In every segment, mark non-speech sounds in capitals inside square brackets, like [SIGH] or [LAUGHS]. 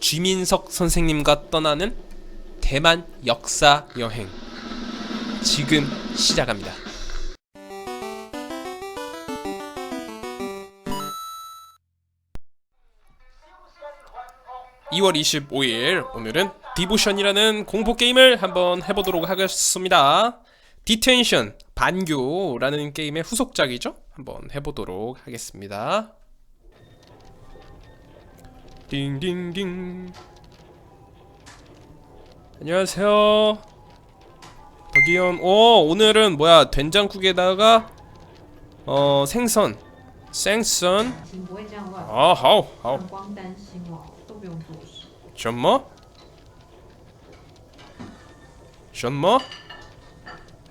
쥐민석 선생님과 떠나는 대만 역사 여행 지금 시작합니다. 2월 25일 오늘은 디보션이라는 공포 게임을 한번 해보도록 하겠습니다. 디텐션 반교라는 게임의 후속작이죠. 한번 해보도록 하겠습니다. 띵띵띵 안녕하세요. 덕이형 오 오늘은 뭐야 된장국에다가 어 생선 생선 心不会这样乱， 아 하오 하오 很光担心哦，都不用做事。什么？什么？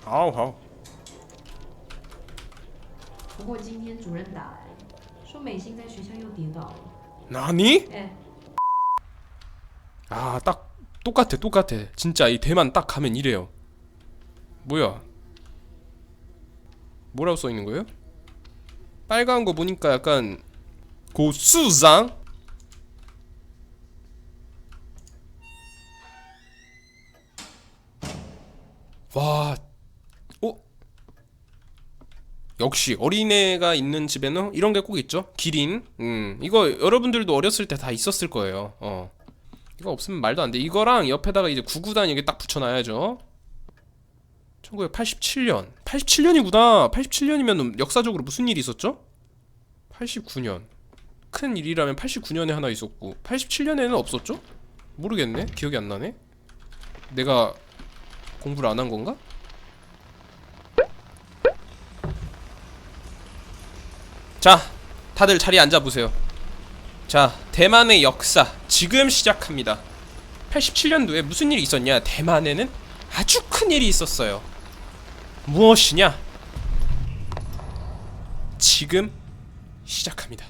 好好，不过今天主任打来说美心在学校又跌倒了， 나니? 예. 아, 딱 똑같아, 똑같아. 진짜 이 대만 딱 가면 이래요. 뭐야? 뭐라고 써 있는 거예요? 빨간 거 보니까 약간 고수장 와 역시 어린애가 있는 집에는 이런 게 꼭 있죠. 기린. 음, 이거 여러분들도 어렸을 때 다 있었을 거예요. 어. 이거 없으면 말도 안 돼. 이거랑 옆에다가 이제 구구단 여기 딱 붙여놔야죠. 1987년. 87년이구나. 87년이면 역사적으로 무슨 일이 있었죠? 89년. 큰 일이라면 89년에 하나 있었고 87년에는 없었죠? 모르겠네. 기억이 안 나네. 내가 공부를 안 한 건가? 자, 다들 자리에 앉아 보세요. 자, 대만의 역사 지금 시작합니다. 87년도에 무슨 일이 있었냐? 대만에는 아주 큰 일이 있었어요. 무엇이냐? 지금 시작합니다.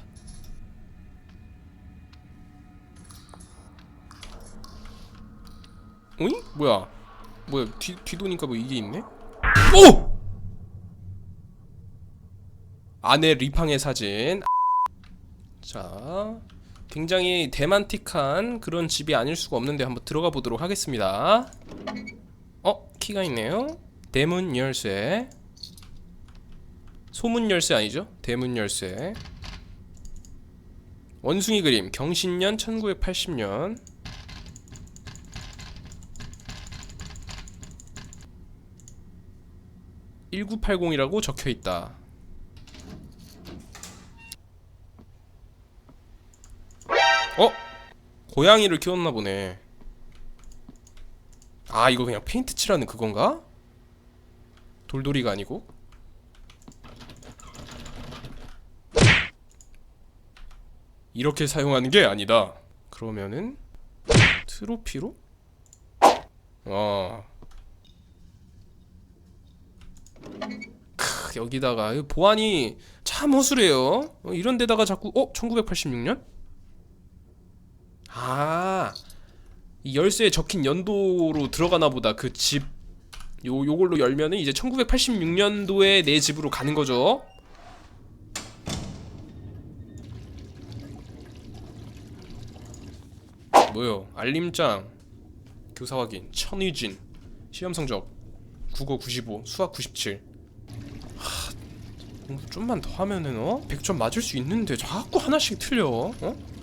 어이? 뭐야? 뭐야? 뒤 뒤도니까 뭐 이게 있네? 오! 아내 리팡의 사진. 자, 굉장히 대만틱한 그런 집이 아닐 수가 없는데 한번 들어가 보도록 하겠습니다. 어, 키가 있네요. 대문 열쇠. 소문 열쇠 아니죠? 대문 열쇠. 원숭이 그림 경신년 1980년. (1980이라고) 적혀 있다. 어? 고양이를 키웠나 보네. 아, 이거 그냥 페인트 칠하는 그건가? 돌돌이가 아니고? 이렇게 사용하는 게 아니다. 그러면은 트로피로? 어. 크, 여기다가 이 보안이 참 허술해요. 어, 이런 데다가 자꾸 어? 1986년? 아, 이 열쇠에 적힌 연도로 들어가나 보다. 그 집, 요, 요걸로 열면은 이제 1986년도에 내 집으로 가는 거죠. 뭐요? 알림장, 교사 확인, 천의진, 시험 성적, 국어 95, 수학 97. 하, 좀만 더 하면은 어? 100점 맞을 수 있는데 자꾸 하나씩 틀려. 어?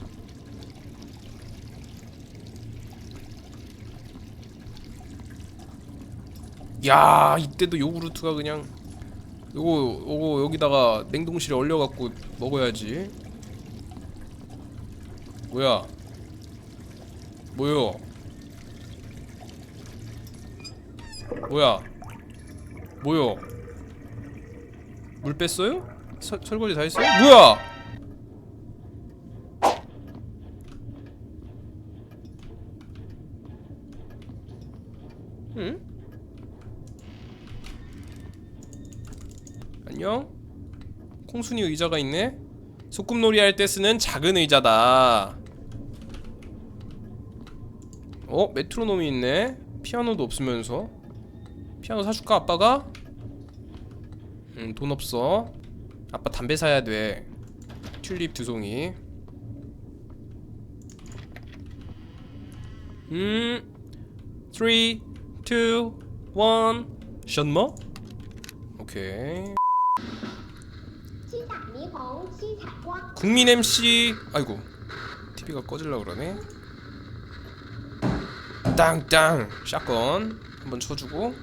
야 이때도 요구르트가 그냥 요거 요거 여기다가 냉동실에 얼려갖고 먹어야지. 뭐야? 뭐요? 뭐야? 뭐요? 물 뺐어요? 서, 설거지 다 했어요? 뭐야 응? 안녕? 콩순이 의자가 있네? 소꿉놀이 할 때 쓰는 작은 의자다 어? 메트로놈이 있네? 피아노도 없으면서 피아노 사줄까 아빠가? 음, 돈 없어 아빠 담배 사야 돼 튤립 두 송이 음, 3, 2, 1, 션머? 오케이. 국민 MC 아이고 TV가 꺼질라 그러네. 땅땅 샷건 한번 쳐주고.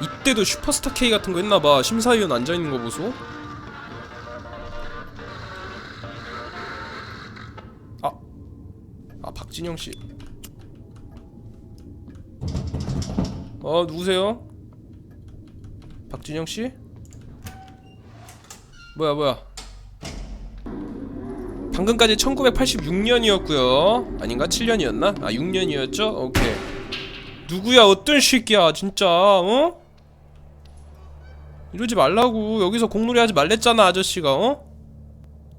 이때도 슈퍼스타 K 같은 거 했나봐. 심사위원 앉아있는 거 보소. 아 아 박진영씨. 어 누구세요? 박진영 씨? 뭐야 뭐야? 방금까지 1986년이었고요. 아닌가? 7년이었나? 아 6년이었죠? 오케이. 누구야 어떤 새끼야 진짜 어? 이러지 말라고 여기서 공놀이 하지 말랬잖아 아저씨가 어?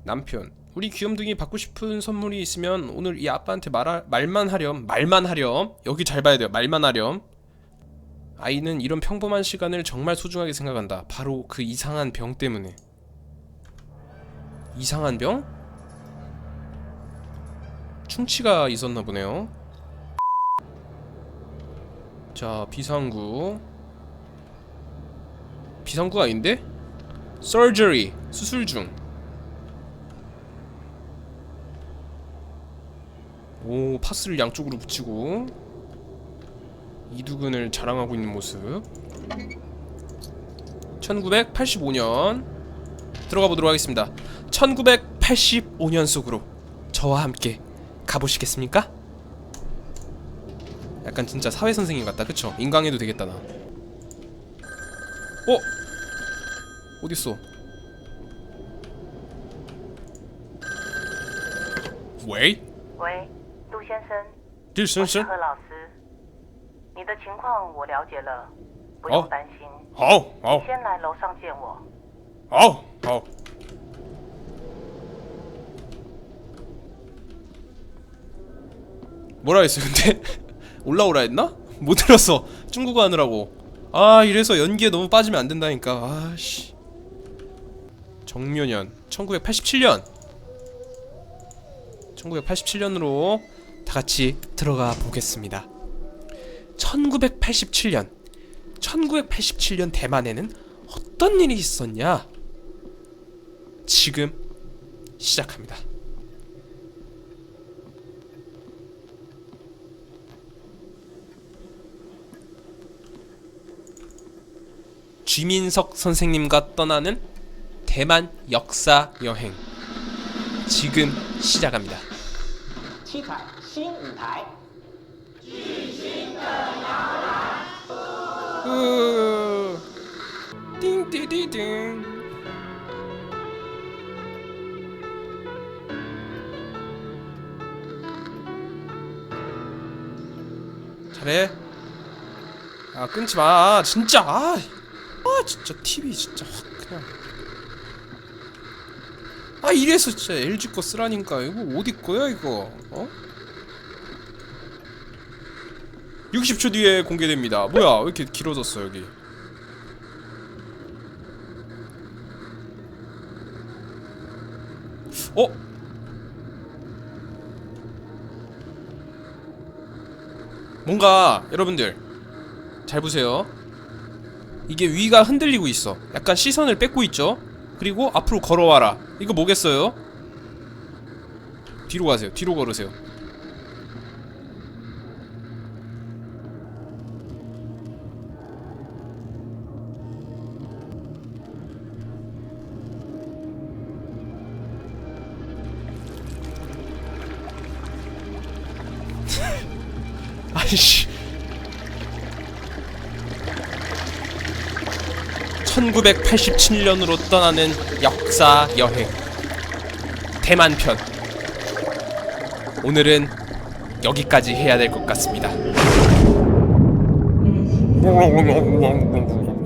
남편 우리 귀염둥이 받고 싶은 선물이 있으면 오늘 이 아빠한테 말하, 말만 하렴 말만 하렴 여기 잘 봐야 돼요 말만 하렴 아이는 이런 평범한 시간을 정말 소중하게 생각한다 바로 그 이상한 병 때문에 이상한 병? 충치가 있었나 보네요 자 비상구 비상구가 아닌데? surgery 수술 중. 오 파스를 양쪽으로 붙이고 이두근을 자랑하고 있는 모습 1985년 들어가 보도록 하겠습니다 1985년 속으로 저와 함께 가보시겠습니까? 약간 진짜 사회선생님 같다 그쵸? 인강해도 되겠다 나 어? 어딨어? 왜? 왜? 도 선생 딜 선생? 你的情况我了解了，不哦用担心。好，好，先来楼上见我。好，好。 뭐라 했어 근데 [LAUGHS] 올라오라 했나? 못 들었어 중국어 하느라고 아 이래서 연기에 너무 빠지면 안 된다니까 아씨 정묘년 1987년 1987년으로 다 같이 들어가 보겠습니다 1987년. 1987년 대만에는 어떤 일이 있었냐? 지금 시작합니다. 쥐민석 선생님과 떠나는 대만 역사 여행. 지금 시작합니다. 잘해 아 끊지마. 진짜. 아, 아 진짜 TV 진짜 확 그냥. 아 이래서 진짜 LG 거 쓰라니까. 이거 어디 거야 이거? 어? 60초 뒤에 공개됩니다. 뭐야 왜 이렇게 길어졌어 여기? 어? 뭔가 여러분들 잘 보세요. 이게 위가 흔들리고 있어. 약간 시선을 뺏고 있죠? 그리고 앞으로 걸어와라. 이거 뭐겠어요? 뒤로 가세요. 뒤로 걸으세요 씨. 1987년으로 떠나는 역사 여행. 대만편. 오늘은 여기까지 해야 될 것 같습니다 [LAUGHS]